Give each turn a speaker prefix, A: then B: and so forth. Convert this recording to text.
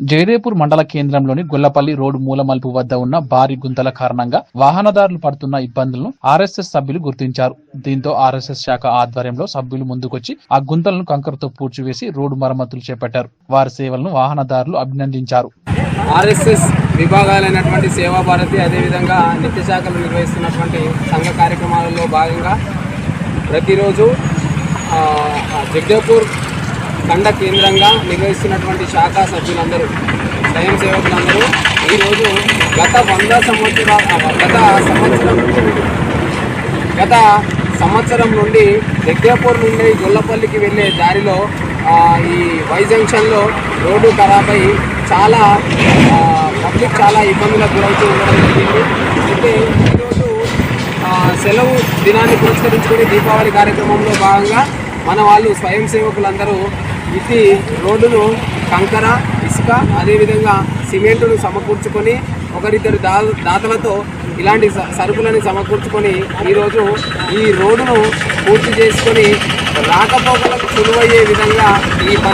A: జయదేపూర్ మండల కేంద్రంలోని గొల్లపల్లి రోడ్డు మూలమలుపు వద్ద ఉన్న భారీ గుంతల కారణంగా వాహనదారులు పడుతున్న ఇబ్బందులను ఆర్ఎస్ఎస్ సభ్యులు గుర్తించారు. దీంతో ఆర్ఎస్ఎస్ శాఖ ఆధ్వర్యంలో సభ్యులు ముందుకొచ్చి ఆ గుంతలను కంకరతో పూడ్చివేసి రోడ్డు మరమ్మతులు చేపట్టారు. వారి సేవలను వాహనదారులు అభినందించారు.
B: ఆర్ఎస్ఎస్ విభాగాలైనటువంటి సేవా భారతి అదేవిధంగా నిత్య శాఖలు నిర్వహిస్తున్నటువంటి సంఘ కార్యక్రమాలలో భాగంగా ప్రతిరోజు ఆ, జగదేపూర్ ఖండ కేంద్రంగా నిర్వహిస్తున్నటువంటి శాఖా సభ్యులందరూ స్వయం సేవకులందరూ ఈరోజు గత వంద సంవత్సరాల గత సంవత్సరం గత సంవత్సరం నుండి దగ్గరపూర్ నుండి గొల్లపల్లికి వెళ్ళే దారిలో ఈ వై జంక్షన్లో రోడ్డు ఖరాబ్ అయి చాలా పబ్లిక్ చాలా ఇబ్బందులకు గురవుతూ ఉండడం జరిగింది. అయితే ఈరోజు సెలవు దినాన్ని పురస్కరించుకుని దీపావళి కార్యక్రమంలో భాగంగా మన వాళ్ళు స్వయం సేవకులందరూ ఇది రోడ్డును కంకర ఇసుక అదేవిధంగా సిమెంటును సమకూర్చుకొని ఒకరిద్దరు దా దాతలతో ఇలాంటి స- సరుకులను సమకూర్చుకొని ఈరోజు ఈ రోడ్డును పూర్తి చేసుకొని రాకపోకలకు సులువయ్యే విధంగా ఈ